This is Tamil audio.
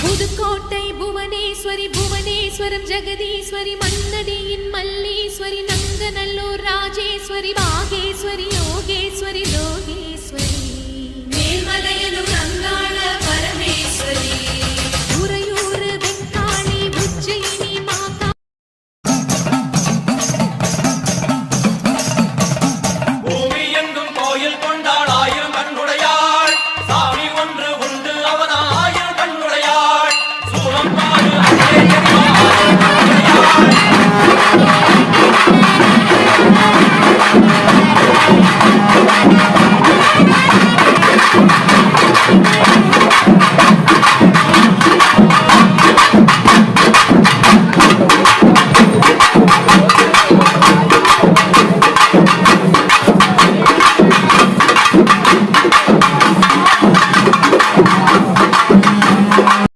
புதுக்கோட்டை புவனேஸ்வரி புவனேஸ்வரம் ஜெகதீஸ்வரி மன்னடியின் மல்லீஸ்வரி நங்கநல்லூர் ராஜேஸ்வரி பாகேஸ்வரி